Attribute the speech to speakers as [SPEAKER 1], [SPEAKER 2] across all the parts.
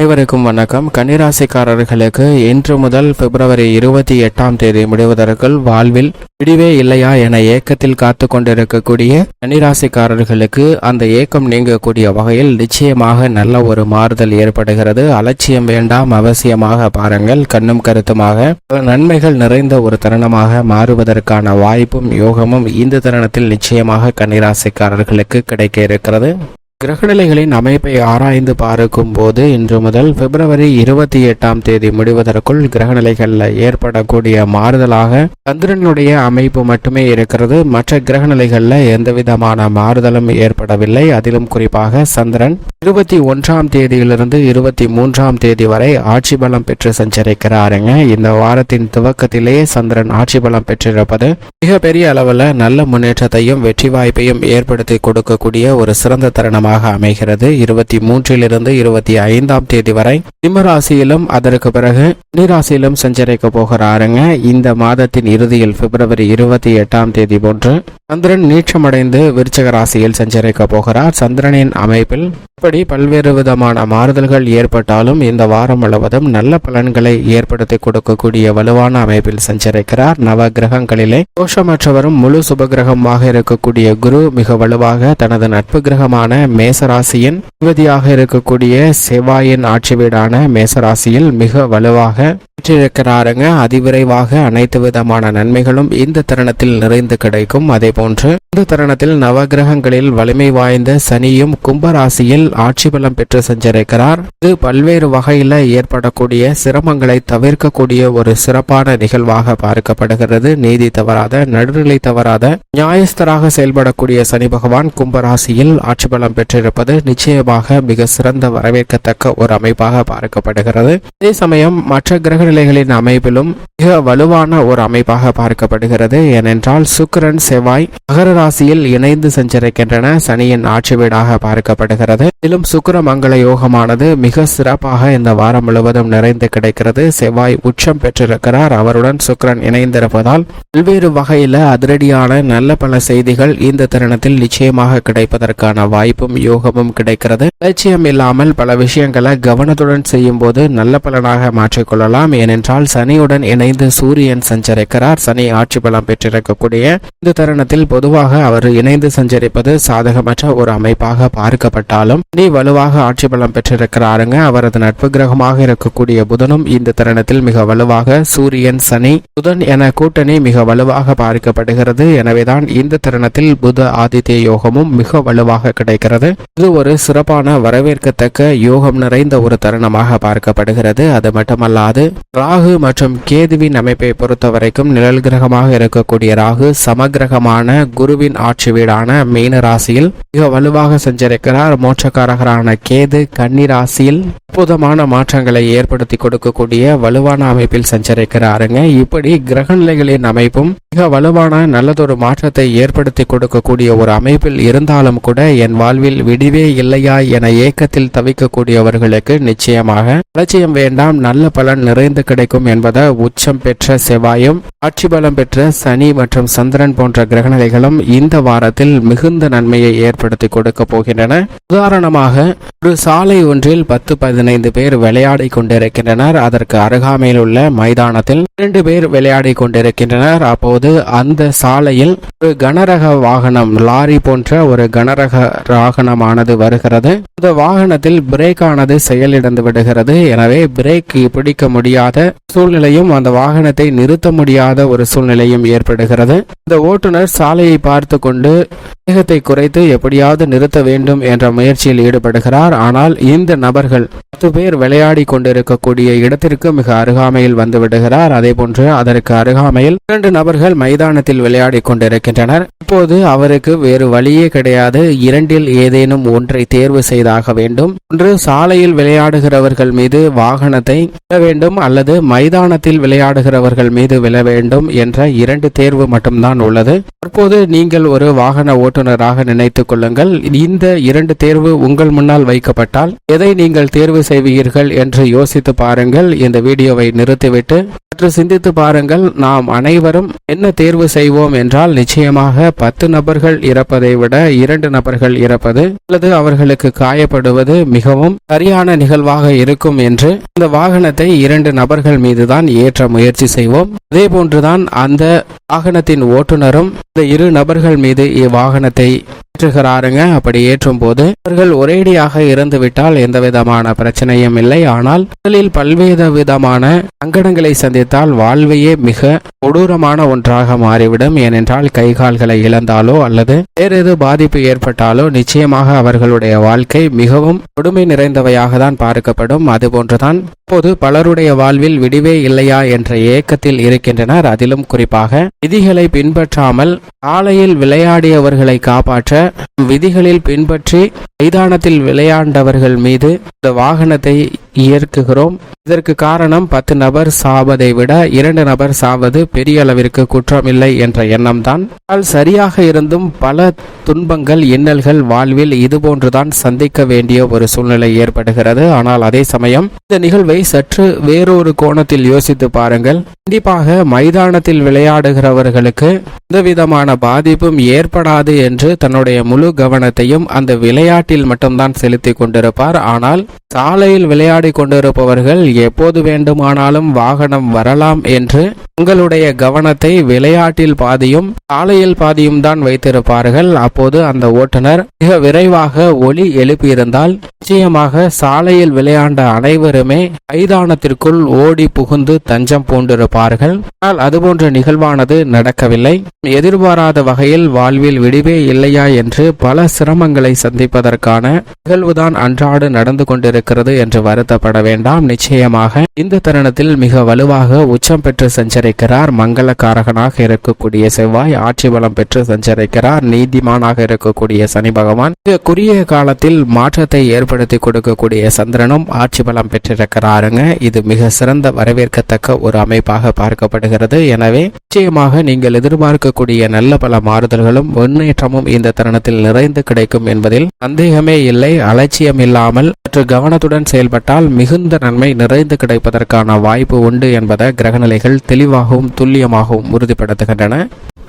[SPEAKER 1] அனைவருக்கும் வணக்கம். கன்னிராசிக்காரர்களுக்கு இன்று முதல் பிப்ரவரி இருபத்தி எட்டாம் தேதி முடிவதற்குள் வாழ்வில் விடிவே இல்லையா என ஏக்கத்தில் காத்து கொண்டிருக்கக்கூடிய கன்னிராசிக்காரர்களுக்கு அந்த ஏக்கம் நீங்கக்கூடிய வகையில் நிச்சயமாக நல்ல ஒரு மாறுதல் ஏற்படுகிறது. அலட்சியம் வேண்டாம் அவசியமாக பாருங்கள். கண்ணும் கருத்துமாக நன்மைகள் நிறைந்த ஒரு தருணமாக மாறுவதற்கான வாய்ப்பும் யோகமும் இந்த தருணத்தில் நிச்சயமாக கன்னிராசிக்காரர்களுக்கு கிடைக்க இருக்கிறது. கிரகநிலைகளின் அமைப்பை ஆராய்ந்து பார்க்கும் போது இன்று முதல் பிப்ரவரி இருபத்தி எட்டாம் தேதி முடிவதற்குள் கிரகநிலைகளில் ஏற்படக்கூடிய மாறுதலாக சந்திரனுடைய அமைப்பு மட்டுமே இருக்கிறது. மற்ற கிரகநிலைகளில் எந்தவிதமான மாறுதலும் ஏற்படவில்லை. அதிலும் குறிப்பாக சந்திரன் இருபத்தி ஒன்றாம் தேதியிலிருந்து இருபத்தி மூன்றாம் தேதி வரை ஆட்சி பலம் பெற்று சஞ்சரிக்கிறாருங்க. இந்த வாரத்தின் துவக்கத்திலேயே சந்திரன் ஆட்சி பலம் பெற்றிருப்பது மிகப்பெரிய அளவில் நல்ல முன்னேற்றத்தையும் வெற்றி வாய்ப்பையும் ஏற்படுத்தி கொடுக்கக்கூடிய ஒரு சிறந்த தருணமாக அமைகிறது. இருபத்தி மூன்றிலிருந்து இருபத்தி ஐந்தாம் தேதி வரை சிம்மராசியிலும் அதற்கு பிறகு நிராசியிலும் சஞ்சரிக்க போகிறாருங்க. இந்த மாதத்தின் இறுதியில் பிப்ரவரி இருபத்தி எட்டாம் தேதி போன்று சந்திரன் நீச்சமடைந்து விருச்சக ராசியில் சஞ்சரிக்க போகிறார். சந்திரனின் அமைப்பில் இப்படி பல்வேறு விதமான மாறுதல்கள் ஏற்பட்டாலும் இந்த வாரம் முழுவதும் நல்ல பலன்களை ஏற்படுத்தி கொடுக்கக்கூடிய வலுவான அமைப்பில் சஞ்சரிக்கிறார் நவ கிரகங்களிலே தோஷமற்றவரும் முழு சுபகிரகமாக இருக்கக்கூடிய குரு மிக வலுவாக தனது நட்பு கிரகமான மேசராசியின் யுவதியாக இருக்கக்கூடிய செவ்வாயின் ஆட்சி வீடான மேசராசியில் மிக வலுவாக பெற்றிருக்கிறாருங்க அதிவிரைவாக அனைத்து விதமான நன்மைகளும் இந்த தருணத்தில் நிறைந்து கிடைக்கும். அதே போன்று இந்த தருணத்தில் நவகிரகங்களில் வலிமை வாய்ந்த சனியும் கும்பராசியில் ஆட்சி பலம் பெற்று சென்றிருக்கிறார் இது பல்வேறு வகையில் ஏற்படக்கூடிய சிரமங்களை தவிர்க்கக்கூடிய ஒரு சிறப்பான நிகழ்வாக பார்க்கப்படுகிறது. நீதி தவறாத நடுநிலை தவறாத நியாயஸ்தராக செயல்படக்கூடிய சனி பகவான் கும்பராசியில் ஆட்சி பலம் பெற்றிருப்பது நிச்சயமாக மிக சிறந்த வரவேற்கத்தக்க ஒரு அமைப்பாக பார்க்கப்படுகிறது. அதே சமயம் மற்ற கிரக நிலைகளின் அமைப்பிலும் மிக வலுவான ஒரு அமைப்பாக பார்க்கப்படுகிறது. ஏனென்றால் சுக்கரன் செவ்வாய் மகர ராசியில் இணைந்து சஞ்சரிக்கின்றன. சனியின் ஆட்சி வீடாக பார்க்கப்படுகிறது. மேலும் சுக்கர மங்கள யோகமானது மிக சிறப்பாக இந்த வாரம் முழுவதும் நிறைந்து கிடைக்கிறது. செவ்வாய் உச்சம் பெற்றிருக்கிறார். அவருடன் சுக்கிரன் இணைந்திருப்பதால் பல்வேறு வகையில அதிரடியான நல்ல பல செய்திகள் இந்த தருணத்தில் நிச்சயமாக கிடைப்பதற்கான வாய்ப்பும் யோகமும் கிடைக்கிறது. லட்சியம் இல்லாமல் பல விஷயங்களை கவனத்துடன் செய்யும் போது நல்ல பலனாக மாற்றிக்கொள்ளலாம். ஏனென்றால் சனியுடன் இணைந்து சூரியன் சஞ்சரிக்கிறார். சனி ஆட்சி பலம் பெற்றிருக்கக்கூடிய இந்த தருணத்தில் பொதுவாக அவர் இணைந்து சஞ்சரிப்பது சாதகமற்ற ஒரு அமைப்பாக பார்க்கப்பட்டாலும் நீ வலுவாக ஆட்சி பலம் பெற்றிருக்கிறாருங்க. அவரது நட்பு கிரகமாக இருக்கக்கூடிய புதனும் இந்த தருணத்தில் மிக வலுவாக சூரியன் சனி புதன் என கூட்டணி மிக வலுவாக பார்க்கப்படுகிறது. எனவேதான் இந்த தருணத்தில் புத ஆதித்ய யோகமும் மிக வலுவாக கிடைக்கிறது. இது ஒரு சிறப்பான வரவேற்கத்தக்க யோகம் நிறைந்த ஒரு தருணமாக பார்க்கப்படுகிறது. அது மட்டுமல்லாது ராகு மற்றும் கேதுவின் அமைப்பை பொறுத்த வரைக்கும் நிழல் கிரகமாக இருக்கக்கூடிய ராகு சமகிரகமான குருவின் ஆட்சி வீடான மீன ராசியில் மிக வலுவாக சஞ்சரிக்கிறார் மோட்சக்காரகரான கேது கன்னி ராசியில் அற்புதமான மாற்றங்களை ஏற்படுத்தி கொடுக்கக்கூடிய வலுவான அமைப்பில் சஞ்சரிக்கிறாருங்க. இப்படி கிரகநிலைகளின் அமைப்பும் மிக வலுவான நல்லதொரு மாற்றத்தை ஏற்படுத்தி கொடுக்கக்கூடிய ஒரு அமைப்பில் இருந்தாலும் கூட என் வாழ்வில் விடிவே இல்லையா என ஏக்கத்தில் தவிக்கக்கூடியவர்களுக்கு நிச்சயமாக அலட்சியம் வேண்டாம் நல்ல பலன் நிறைந்து கிடைக்கும் என்பதை உச்சம் பெற்ற செவ்வாயும் ஆட்சி பலம் பெற்ற சனி மற்றும் சந்திரன் போன்ற கிரகநிலைகளும் இந்த வாரத்தில் மிகுந்த நன்மையை ஏற்படுத்தி கொடுக்க போகின்றன. உதாரணமாக ஒரு சாலை ஒன்றில் பத்து பதினைந்து பேர் விளையாடி கொண்டிருக்கின்றனர். அதற்கு அருகாமையில் உள்ள மைதானத்தில் இரண்டு பேர் விளையாடி கொண்டிருக்கின்றனர். அப்போது அந்த சாலையில் ஒரு கனரக வாகனம் லாரி போன்ற ஒரு கனரக வாகனமானது வருகிறது. இந்த வாகனத்தில் பிரேக் ஆனது செயலிழந்து விடுகிறது. எனவே பிரேக் பிடிக்க முடியாத சூழ்நிலையும் அந்த வாகனத்தை நிறுத்த முடியாத ஒரு சூழ்நிலையும் ஏற்படுகிறது. இந்த ஓட்டுநர் சாலையை பார்த்து கொண்டு வேகத்தை குறைத்து எப்படியாவது நிறுத்த வேண்டும் என்ற முயற்சியில் ஈடுபடுகிறார். ஆனால் இந்த நபர்கள் பத்து பேர் விளையாடி கொண்டிருக்கக்கூடிய இடத்திற்கு மிக அருகாமையில் வந்து விடுகிறார். அதே போன்று அதற்கு அருகாமையில் இரண்டு நபர்கள் மைதானத்தில் விளையாடி கொண்டிருக்கின்றனர். இப்போது அவருக்கு வேறு வழியே கிடையாது. இரண்டில் ஏதேனும் ஒன்றை தேர்வு செய்தாக வேண்டும். ஒன்று சாலையில் விளையாடுகிறவர்கள் மீது வாகனத்தை விழ வேண்டும் அல்லது மைதானத்தில் விளையாடுகிறவர்கள் மீது விழ வேண்டும் என்ற இரண்டு தேர்வு மட்டும்தான் உள்ளது. தற்போது நீங்கள் ஒரு வாகன ஓட்டுநராக நினைத்துக் கொள்ளுங்கள். இந்த இரண்டு தேர்வு உங்கள் முன்னால் வைக்கப்பட்டால் எதை நீங்கள் தேர்வு செய்வீர்கள் என்று யோசித்து பாருங்கள். இந்த வீடியோவை நிறுத்திவிட்டு சற்று சிந்தித்து பாருங்கள். நாம் அனைவரும் என்ன தேர்வு செய்வோம் என்றால் நிச்சயமாக பத்து நபர்கள் இறப்பதை விட இரண்டு நபர்கள் இறப்பது அல்லது அவர்களுக்கு காயப்படுவது மிகவும் சரியான நிகழ்வாக இருக்கும் என்று இந்த வாகனத்தை இரண்டு நபர்கள் மீதுதான் ஏற்ற முயற்சி செய்வோம். அதே போன்றுதான் அந்த வாகனத்தின் ஓட்டுநரும் இந்த இரு நபர்கள் மீது இவ்வாகனத்தை ஏற்றுகிறாருங்க. அப்படி ஏற்றும் போது அவர்கள் ஒரேடியாக இறந்து விட்டால் எந்த விதமான பிரச்சனையும் இல்லை. ஆனால் முதலில் பல்வேறு விதமான சங்கடங்களை சந்தித்தால் வாழ்வையே மிக கொடூரமான ஒன்றாக மாறிவிடும். ஏனென்றால் கை கால்களை இழந்தாலோ அல்லது வேறு எது பாதிப்பு ஏற்பட்டாலோ நிச்சயமாக அவர்களுடைய வாழ்க்கை மிகவும் கொடுமை நிறைந்தவையாக தான் பார்க்கப்படும். அதுபோன்றுதான் இப்போது பலருடைய வாழ்வில் விடிவே இல்லையா என்ற ஏக்கத்தில் இருக்கின்றனர். அதிலும் குறிப்பாக விதிகளை பின்பற்றாமல் சாலையில் விளையாடியவர்களை காப்பாற்ற விதிகளில் பின்பற்றி மைதானத்தில் விளையாண்டவர்கள் மீது இந்த வாகனத்தை இயக்குகிறோம் இதற்கு காரணம் பத்து நபர் சாவதை விட இரண்டு நபர் சாவது பெரிய அளவிற்கு குற்றமில்லை என்ற எண்ணம் தான் சரியாக இருந்தும் பல துன்பங்கள் இன்னல்கள் வாழ்வில் இதுபோன்றுதான் சந்திக்க வேண்டிய ஒரு சூழ்நிலை ஏற்படுகிறது. ஆனால் அதே சமயம் இந்த நிகழ்வை சற்று வேறொரு கோணத்தில் யோசித்து பாருங்கள். கண்டிப்பாக மைதானத்தில் விளையாடுகிறவர்களுக்கு எந்தவிதமான பாதிப்பும் ஏற்படாது என்று தன்னுடைய முழு கவனத்தையும் அந்த விளையாட்டில் மட்டும்தான் செலுத்தி கொண்டிருப்பார். ஆனால் சாலையில் விளையாடி கொண்டிருப்பவர்கள் எப்போது வேண்டுமானாலும் வாகனம் வரலாம் என்று உங்களுடைய கவனத்தை விளையாட்டில் பாதியும் சாலையில் பாதியும் தான் வைத்திருப்பார்கள். அப்போது அந்த ஓட்டுநர் மிக விரைவாக ஒலி எழுப்பியிருந்தால் நிச்சயமாக சாலையில் விளையாண்ட அனைவருமே மைதானத்திற்குள் ஓடி புகுந்து தஞ்சம் பூண்டிருப்பார்கள். ஆனால் அதுபோன்ற நிகழ்வானது நடக்கவில்லை. எதிர்பாராத வகையில் வாழ்வில் விடிவே இல்லையா என்று பல சிரமங்களை சந்திப்பதற்கான நிகழ்வுதான் அன்றாடு நடந்து கொண்டிருக்கிறது என்று வருத்தப்பட வேண்டாம். நிச்சயமாக இந்த தருணத்தில் மிக வலுவாக உச்சம் பெற்று சஞ்சரிக்கிறார். மங்களக்காரகனாக இருக்கக்கூடிய செவ்வாய் ஆட்சி பலம் பெற்று சஞ்சரிக்கிறார். நீதிமானாக இருக்கக்கூடிய சனி பகவான். மிக குறுகிய காலத்தில் மாற்றத்தை ஏற்படுத்தி கொடுக்கக்கூடிய சந்திரனும் ஆட்சி பலம் பெற்றிருக்கிறாருங்க. இது மிக சிறந்த வரவேற்கத்தக்க ஒரு அமைப்பாக பார்க்கப்படுகிறது. எனவே நிச்சயமாக நீங்கள் எதிர்பார்க்கக்கூடிய நல்ல பல மாறுதல்களும் முன்னேற்றமும் இந்த தருணத்தில் நிறைந்து கிடைக்கும் என்பதில் சந்தேகமே இல்லை. அலட்சியம் இல்லாமல் சற்று கவனத்துடன் செயல்பட்டால் மிகுந்த நன்மை நிறைந்து கிடைப்பதற்கான வாய்ப்பு உண்டு என்பதை கிரகநிலைகள் தெளிவாகவும் துல்லியமாகவும் உறுதிப்படுத்துகின்றன.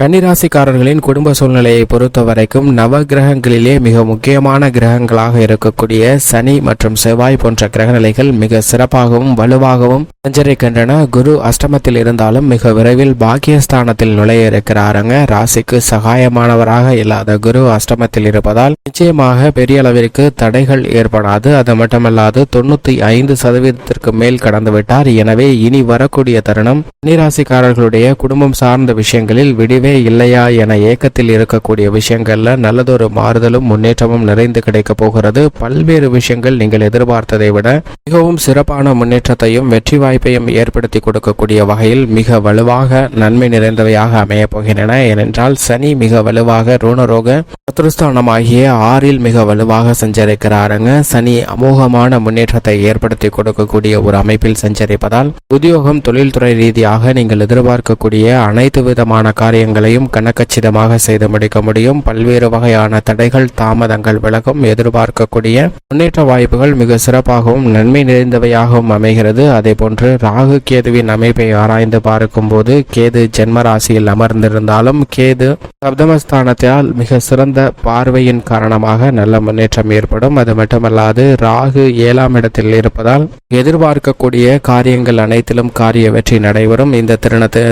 [SPEAKER 1] கன்னிராசிக்காரர்களின் குடும்ப சூழ்நிலையை பொறுத்த வரைக்கும் நவ கிரகங்களிலே மிக முக்கியமான கிரகங்களாக இருக்கக்கூடிய சனி மற்றும் செவ்வாய் போன்ற கிரகநிலைகள் மிக சிறப்பாகவும் வலுவாகவும் சஞ்சரிக்கின்றன. குரு அஷ்டமத்தில் இருந்தாலும் மிக விரைவில் பாக்கியஸ்தானத்தில் நுழைய இருக்கிறாருங்க. ராசிக்கு சகாயமானவராக இல்லாத குரு அஷ்டமத்தில் இருப்பதால் நிச்சயமாக பெரிய அளவிற்கு தடைகள் ஏற்படாது. அது மட்டுமல்லாது தொண்ணூத்தி ஐந்து சதவீதத்திற்கு மேல் கடந்துவிட்டார் எனவே இனி வரக்கூடிய தருணம் கன்னிராசிக்காரர்களுடைய குடும்பம் சார்ந்த விஷயங்களில் விடிவே இல்லையா என ஏக்கத்தில் இருக்கக்கூடிய விஷயங்கள்ல நல்லதொரு மாறுதலும் முன்னேற்றமும் நிறைந்து கிடைக்க போகிறது. பல்வேறு விஷயங்கள் நீங்கள் எதிர்பார்த்ததை விட மிகவும் சிறப்பான முன்னேற்றத்தையும் வெற்றி வாய்ப்பையும் ஏற்படுத்தி கொடுக்கக்கூடிய வகையில் மிக வலுவாக நன்மை நிறைந்தவையாக அமையப் போகின்றன. ஏனென்றால் சனி மிக வலுவாக ரோணரோக சத்ருஸ்தானமாகிய ஆறில் மிக வலுவாக சஞ்சரிக்கிறாருங்க. சனி அமோகமான முன்னேற்றத்தை ஏற்படுத்தி கொடுக்கக்கூடிய ஒரு அமைப்பில் சஞ்சரிப்பதால் உத்தியோகம் தொழில்துறை ரீதியாக நீங்கள் எதிர்பார்க்கக்கூடிய அனைத்து விதமான காரியங்கள் காரியங்களையும் கணக்கச்சிதமாக செய்து முடிக்க முடியும். பல்வேறு வகையான தடைகள் தாமதங்கள் விலகும். எதிர்பார்க்கக்கூடிய முன்னேற்ற வாய்ப்புகள் மிக சிறப்பாகவும் நன்மை நிறைந்தவையாகவும் அமைகிறது. அதே போன்று ராகு கேதுவின் அமைப்பை ஆராய்ந்து பார்க்கும்போது கேது ஜென்ம ராசியில் அமர்ந்திருந்தாலும் கேது சப்தமஸ்தானத்தால் மிக சிறந்த பார்வையின் காரணமாக நல்ல முன்னேற்றம் ஏற்படும். அது மட்டுமல்லாது ராகு ஏழாம் இடத்தில் இருப்பதால் எதிர்பார்க்கக்கூடிய காரியங்கள் அனைத்திலும் காரிய வெற்றி நடைபெறும். இந்த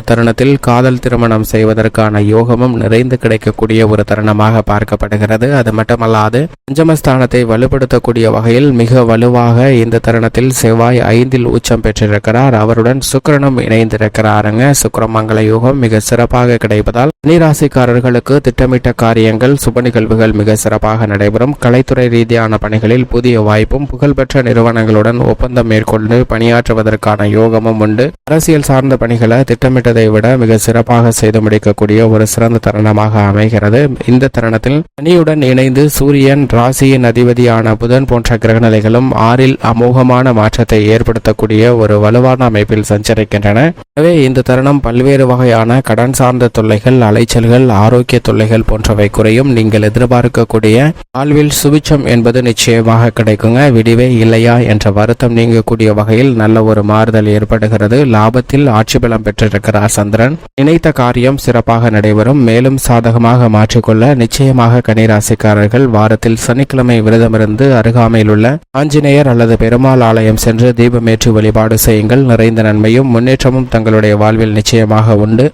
[SPEAKER 1] தருணத்தில் காதல் திருமணம் செய்வதற்கு செய்வதற்கான யோகமும் நிறைந்து கிடைக்கக்கூடிய ஒரு தருணமாக பார்க்கப்படுகிறது. அது மட்டுமல்லாது பஞ்சமஸ்தானத்தை வலுப்படுத்தக்கூடிய வகையில் மிக வலுவாக இந்த தருணத்தில் செவ்வாய் ஐந்தில் உச்சம் பெற்றிருக்கிறார். அவருடன் சுக்கிரனும் இணைந்திருக்கிறாருங்க. சுக்கரமங்கல யோகம் மிக சிறப்பாக கிடைப்பதால் நீராசிக்காரர்களுக்கு திட்டமிட்ட காரியங்கள் சுப நிகழ்வுகள் மிக சிறப்பாக நடைபெறும். கலைத்துறை ரீதியான பணிகளில் புதிய வாய்ப்பும் புகழ்பெற்ற நிறுவனங்களுடன் ஒப்பந்தம் மேற்கொண்டு பணியாற்றுவதற்கான யோகமும் உண்டு. அரசியல் சார்ந்த பணிகளை திட்டமிட்டதை விட மிக சிறப்பாக செய்து முடிக்கக்கூடிய ஏற்படக்கூடிய ஒரு சிறந்த தருணமாக அமைகிறது. இந்த தருணத்தில் சனியுடன் இணைந்து சூரியன் ராசியின் அதிபதியான புதன் போன்ற கிரகநிலைகளும் ஆறில் அமோகமான மாற்றத்தை ஏற்படுத்தக்கூடிய ஒரு வலுவான அமைப்பில் சஞ்சரிக்கின்றன. எனவே இந்த தருணம் பல்வேறு வகையான கடன் சார்ந்த தொல்லைகள் அலைச்சல்கள் ஆரோக்கிய தொல்லைகள் போன்றவை குறையும். நீங்கள் எதிர்பார்க்கக்கூடிய வாழ்வில் சுபிச்சம் என்பது நிச்சயமாக கிடைக்குங்க. விடிவே இல்லையா என்ற வருத்தம் நீங்கக்கூடிய வகையில் நல்ல ஒரு மாறுதல் ஏற்படுகிறது. லாபத்தில் ஆட்சி பலம் பெற்றிருக்கிறார் சந்திரன். நினைத்த காரியம் சிறப்பாக சிறப்பாக நடைபெறும். மேலும் சாதகமாக மாற்றிக்கொள்ள நிச்சயமாக கன்னிராசிக்காரர்கள் வாரத்தில் சனிக்கிழமை விரதமிருந்து அருகாமையில் உள்ள ஆஞ்சநேயர் அல்லது பெருமாள் ஆலயம் சென்று தீபமேற்றி வழிபாடு செய்யுங்கள். நிறைந்த நன்மையும் முன்னேற்றமும் தங்களுடைய வாழ்வில் நிச்சயமாக உண்டு.